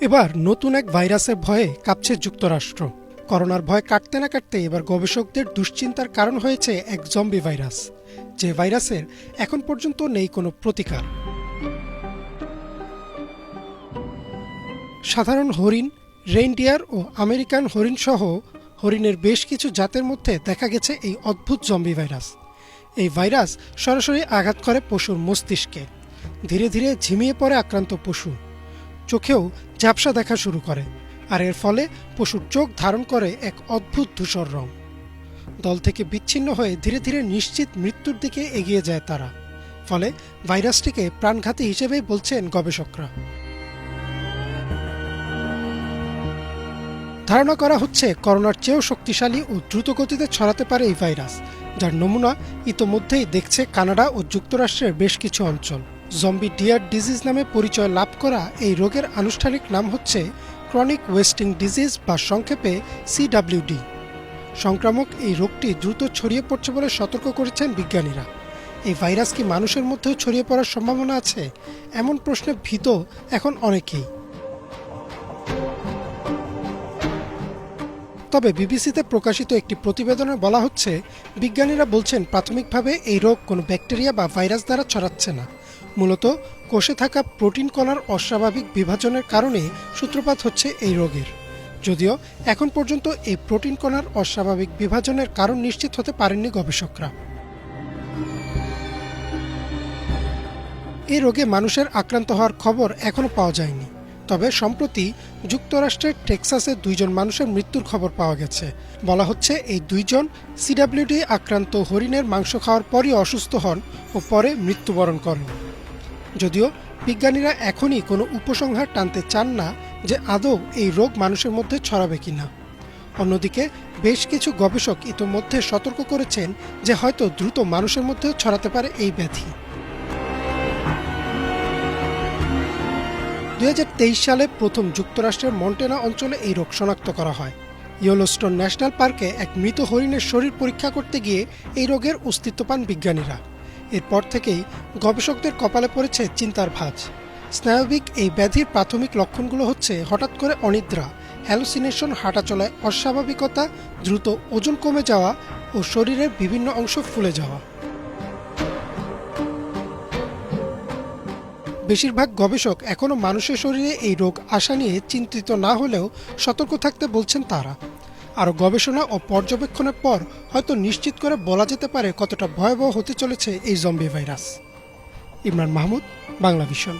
এবার নতুন এক ভাইরাসের ভয়ে কাঁপছে যুক্তরাষ্ট্র। করোনার ভয় কাটতে না কাটতে এবার গবেষকদের দুশ্চিন্তার কারণ হয়েছে এক জম্বি ভাইরাস যে ভাইরাসের এখন পর্যন্ত নেই কোনো প্রতিকার। সাধারণ হরিণ রেইনডিয়ার ও আমেরিকান হরিণ সহ হরিণের বেশ কিছু জাতের মধ্যে দেখা গেছে এই অদ্ভুত জম্বি ভাইরাস এই ভাইরাস সরাসরি আঘাত করে পশুর মস্তিষ্কে। ধীরে ধীরে ঝিমিয়ে পড়ে আক্রান্ত পশু। চোখেও ঝাপসা দেখা শুরু করে, আর এর ফলে পশুর চোখ ধারণ করে এক অদ্ভুত ধূসর রং। দল থেকে বিচ্ছিন্ন হয়ে ধীরে ধীরে নিশ্চিত মৃত্যুর দিকে এগিয়ে যায় তারা। ফলে ভাইরাসটিকে প্রাণঘাতী হিসেবেই বলছেন গবেষকরা। ধারণা করা হচ্ছে করোনার চেয়েও শক্তিশালী ও দ্রুত গতিতে ছড়াতে পারে এই ভাইরাস, যার নমুনা ইতোমধ্যেই দেখছে কানাডা ও যুক্তরাষ্ট্রের বেশ কিছু অঞ্চল। জম্বি ডিয়ার ডিজিজ নামে পরিচয় লাভ করা এই রোগের আনুষ্ঠানিক নাম হচ্ছে ক্রনিক ওয়েস্টিং ডিজিজ বা সংক্ষেপে সিডাব্লিউডি সংক্রামক এই রোগটি দ্রুত ছড়িয়ে পড়ছে বলে সতর্ক করেছেন বিজ্ঞানীরা। এই ভাইরাস কি মানুষের মধ্যেও ছড়িয়ে পড়ার সম্ভাবনা আছে? এমন প্রশ্নে ভীত এখন অনেকেই। তবে বিবিসিতে প্রকাশিত একটি প্রতিবেদনে বলা হচ্ছে, বিজ্ঞানীরা বলছেন প্রাথমিকভাবে এই রোগ কোনো ব্যাকটেরিয়া বা ভাইরাস দ্বারা ছড়াচ্ছে না। মূলত কোষে থাকা প্রোটিন কণার অস্বাভাবিক বিভাজনের কারণে সূত্রপাত হচ্ছে এই রোগের। যদিও এখন পর্যন্ত এই প্রোটিন কণার অস্বাভাবিক বিভাজনের কারণ নিশ্চিত হতে পারেননি গবেষকরা। এই রোগে মানুষের আক্রান্ত হওয়ার খবর এখনও পাওয়া যায়নি। তবে সম্প্রতি যুক্তরাষ্ট্রের টেক্সাসে দুইজন মানুষের মৃত্যুর খবর পাওয়া গেছে। বলা হচ্ছে এই দুইজন সিডাব্লিউডি আক্রান্ত হরিণের মাংস খাওয়ার পরই অসুস্থ হন ও পরে মৃত্যুবরণ করেন। যদিও বিজ্ঞানীরা এখনই কোনো উপসংহার টানতে চান না যে আদৌ এই রোগ মানুষের মধ্যে ছড়াবে কিনা। অন্যদিকে বেশ কিছু গবেষক ইতোমধ্যে সতর্ক করেছেন যে হয়তো দ্রুত মানুষের মধ্যেও ছড়াতে পারে এই ব্যাধি। দুই হাজার তেইশ সালে প্রথম যুক্তরাষ্ট্রের মন্টেনা অঞ্চলে এই রোগ শনাক্ত করা হয়। ইয়েলোস্টোন ন্যাশনাল পার্কে এক মৃত হরিণের শরীর পরীক্ষা করতে গিয়ে এই রোগের অস্তিত্ব পান বিজ্ঞানীরা। এরপর থেকেই গবেষকদের কপালে পড়েছে চিন্তার ভাঁজ। স্নায়বিক এই ব্যাধির প্রাথমিক লক্ষণগুলো হচ্ছে হঠাৎ করে অনিদ্রা, হ্যালুসিনেশন হাঁটাচলায় অস্বাভাবিকতা, দ্রুত ওজন কমে যাওয়া ও শরীরের বিভিন্ন অংশ ফুলে যাওয়া। বেশিরভাগ গবেষক এখনও মানুষের শরীরে এই রোগ আসা নিয়ে চিন্তিত না হলেও সতর্ক থাকতে বলছেন তারা। আরও গবেষণা ও পর্যবেক্ষণের পর হয়তো নিশ্চিত করে বলা যেতে পারে কতটা ভয়াবহ হতে চলেছে এই zombie virus Imran Mahmud Bangla vision